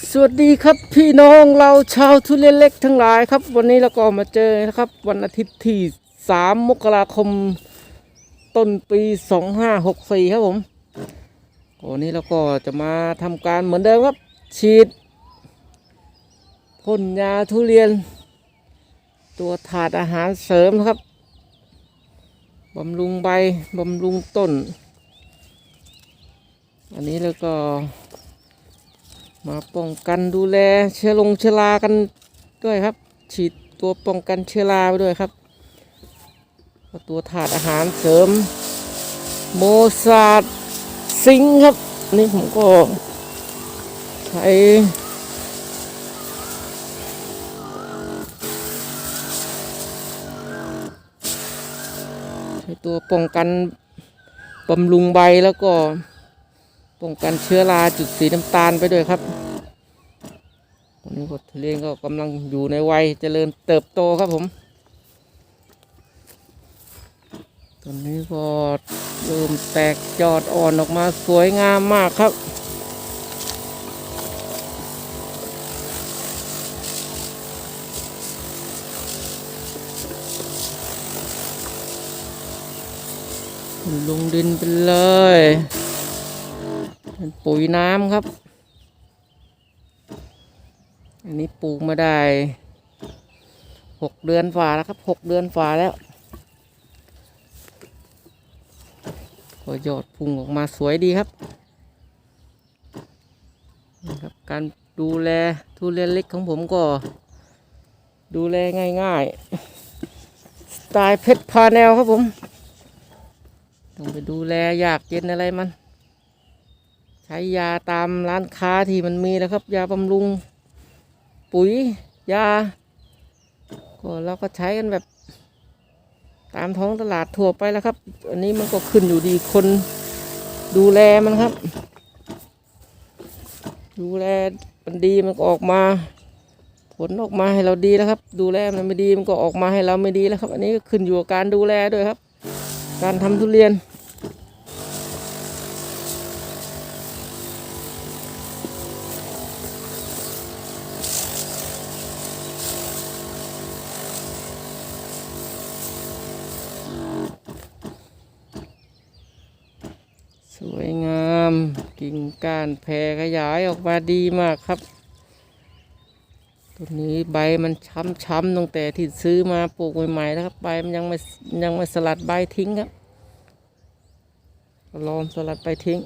สวัสดีครับพี่น้องเราชาวทุเรียนเล็กทั้งหลายครับ วันนี้เราก็มาเจอนะครับ วันอาทิตย์ที่ 3 มกราคมต้นปี 2564 ครับผมวันนี้เราก็จะมาทำการเหมือนเดิมครับ ฉีดพ่นยาทุเรียน ตัวถาดอาหารเสริมครับบำรุงใบบำรุงต้น อันนี้แล้วก็ มาป้องกันดูแลเชื้อลงเชื้อรากันด้วยครับ ฉีดตัวป้องกันเชื้อราไปด้วยครับ ตัวถาดอาหารเสริม โมซาดซิงครับ นี่ผมก็ใช้ใช้ตัวป้องกันบำรุงใบแล้วก็ ป้องกันเชื้อราจุดสีน้ำตาลไปด้วยครับตอนนี้ก็ทุเรียนก็กำลังอยู่ในวัยเจริญเติบโตครับผม ตอนนี้ก็เริ่มแตกยอดอ่อนออกมาสวยงามมากครับลงดินไปเลย ปุ๋ยน้ำครับ อันนี้ปลูกมาได้หกเดือนฝ่าแล้วครับหกเดือนฝ่าแล้วก็ยอดพุ่งออกมาสวยดีครับนี่ครับการดูแลทุเรียนเล็กของผมก็ ดูแลง่ายๆ สไตล์เพชรพาแนวครับผม ต้องไปดูแลยากเย็นอะไรมัน ช้ยาตามร้านค้าที่มันมีนะครับ ยาบำรุง ปุ๋ย ยา ก็เราก็ใช้กันแบบ ตามท้องตลาดทั่วไปแล้วครับ อันนี้มันก็ขึ้นอยู่ดีคนดูแลมันครับ ดูแลมันดีมันก็ออกมา ผลออกมาให้เราดีแล้วครับ ดูแลมันไม่ดีมันก็ออกมาให้เราไม่ดีแล้วครับ อันนี้ก็ขึ้นอยู่กับการดูแลด้วยครับ การทำทุเรียน สวยงาม ก้านแผ่ขยายออกมาดีมากครับตัวนี้ใบมันช้ำๆตั้งแต่ที่ซื้อมาปลูกใหม่ๆนะครับ ใบมันยังไม่ยังไม่สลัดใบทิ้งครับลองสลัดใบทิ้ง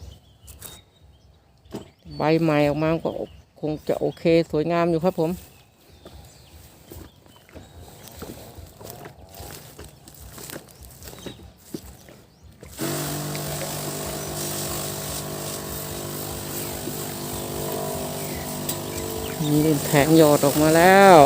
ใบใหม่ออกมาก็คงจะโอเคสวยงามอยู่ครับผม นี่แทงหยอดออกมาแล้ว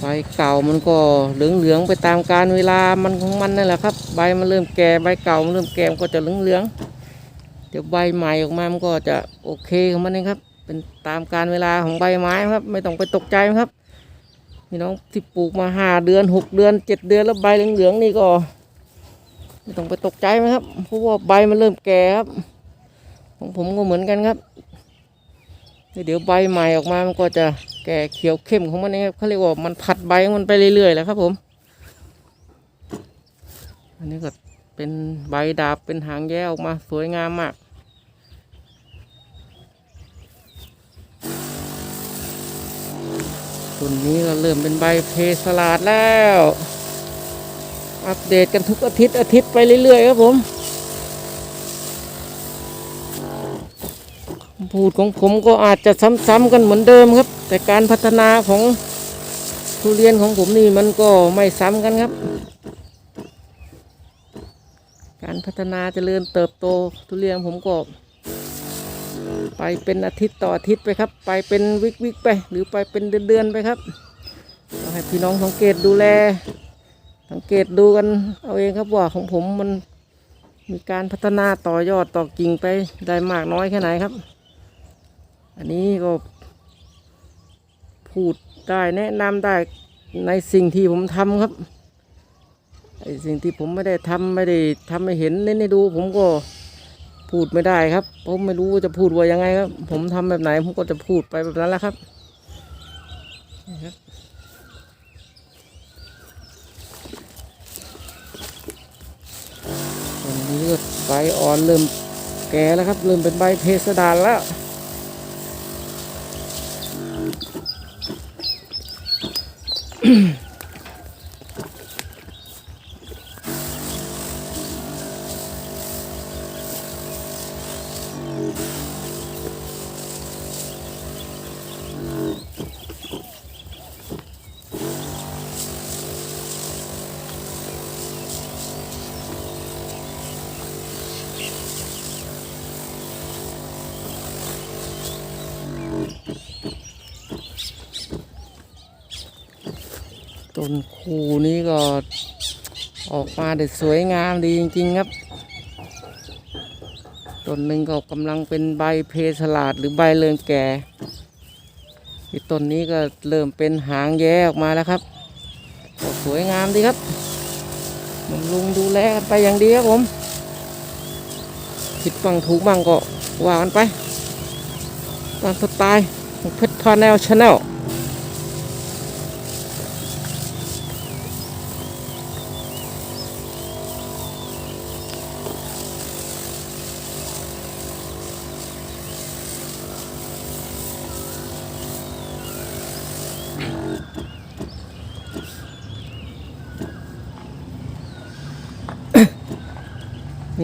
ใบเก่ามันก็เหลืองๆไปตามการเวลามันของมันนั่นแหละครับ ใบมันเริ่มแก่ใบเก่ามันเริ่มแก่มันก็จะเหลืองๆเดี๋ยวใบใหม่ออกมามันก็จะโอเคของมันเองครับ เป็นตามการเวลาของใบไม้ครับ ไม่ต้องไปตกใจนะครับพี่น้องที่ปลูกมาห้าเดือนหกเดือนเจ็ดเดือนแล้วใบเหลืองๆนี่ก็ ไม่ต้องไปตกใจนะครับ เพราะว่าใบมันเริ่มแก่ครับ ของผมก็เหมือนกันครับ เดี๋ยวใบใหม่ออกมามันก็จะแก่เขียวเข้มของมันเองครับเขาเรียกว่ามันผัดใบมันไปเรื่อยๆแหล้วครับผม อันนี้ก็เป็นใบดาบเป็นหางแย้ออกมาสวยงามมากต้นนี้ก็เริ่มเป็นใบเพสลาดแล้ว อัปเดตกันทุกอาทิตย์อาทิตย์ไปเรื่อยๆครับผมพูดของผมก็อาจจะซ้ำๆกันเหมือนเดิมครับ แต่การพัฒนาของทุเรียนของผมนี่มันก็ไม่ซ้ำกันครับ การพัฒนาเจริญเติบโตทุเรียนผมก็ ไปเป็นอาทิตย์ต่ออาทิตย์ไปครับ ไปเป็นวิกวิกๆไป หรือไปเป็นเดือนๆไปครับให้พี่น้องสังเกตดูแล สังเกตดูกันเอาเองครับว่าของผมมันมีการพัฒนาต่อยอดต่อกิ่งไปได้มากน้อยแค่ไหนครับ อันนี้ก็พูดได้แนะนำได้ในสิ่งที่ผมทำครับไอสิ่งที่ผมไม่ได้ทำไม่ได้ทำให้เห็นเน้นให้ดู ผมก็พูดไม่ได้ครับผมไม่รู้ว่าจะพูดว่ายังไงครับ ผมทำแบบไหนผมก็จะพูดไปแบบนั้นแหละครับ ลือดใบอ่อนเริ่มแก่แล้วครับ เริ่มเป็นใบเพสดานแล้วอืม คูนี้ก็ออกมาได้สวยงามดีจริงๆครับต้นหนึ่งก็กำลังเป็นใบเพสลาดหรือใบเรืองแก่อีกต้นนี้ก็เริ่มเป็นหางแย้ออกมาแล้วครับสวยงามดีครับบำรุงดูแลกันไปอย่างดีครับผมผิดบ้างถูกบ้างก็ว่ากันไปตามสไตล์เพชรพาแนลชาแนล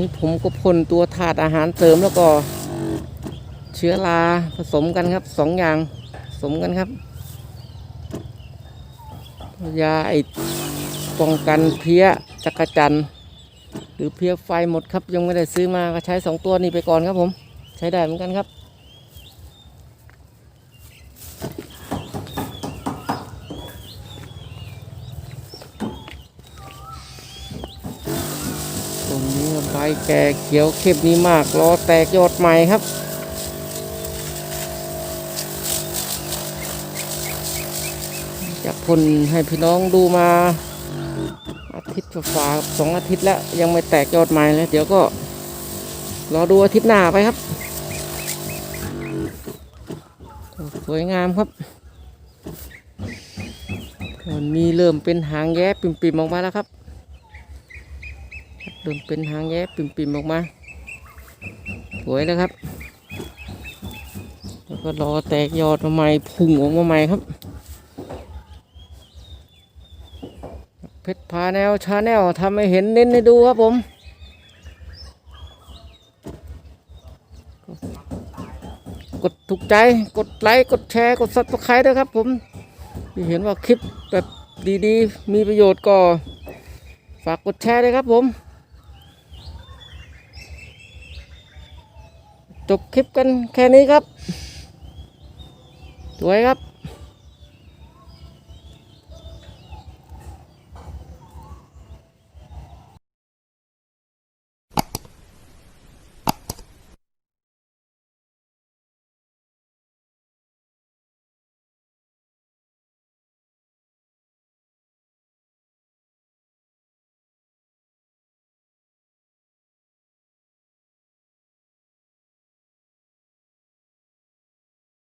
นี้ผมก็พ่นตัวถาดอาหารเสริมแล้วก็ เชื้อราผสมกันครับสองอย่างผสมกันครับ ยาไอป้องกันเพี้ยจักรจันหรือเพี้ยไฟหมดครับยังไม่ได้ซื้อมาก็ใช้สองตัวนี้ไปก่อนครับผม ใช้ได้เหมือนกันครับ ตรงนี้ใบ แก่เขียวเข้มนี้มากรอแตกยอดใหม่ครับจะพ่นให้พี่น้องดูมา อาทิตย์ฝ่าสองอาทิตย์แล้ว ยังไม่แตกยอดใหม่เลยเดี๋ยวก็รอดูอาทิตย์หน้าไปครับ สวยงามครับตอนนี้เริ่มเป็นหางแย้ปิ่มๆออกมาแล้วครับ เริ่มเป็นหางแย้ปิ่มๆออกมา สวยแล้วครับ แล้วก็รอแตกยอดมาใหม่พุ่งออกมาใหม่ครับ เพชรพาแนวชาแนลทำให้เห็นเน้นให้ดูครับผมกดถูกใจ กดไลค์ กดแชร์ กดซับสไครต์ด้วยครับผมที่เห็นว่าคลิปแบบดีๆ มีประโยชน์ก็ ฝากกดแชร์ด้วยครับผม จบคลิปกันแค่นี้ครับ สวยครับ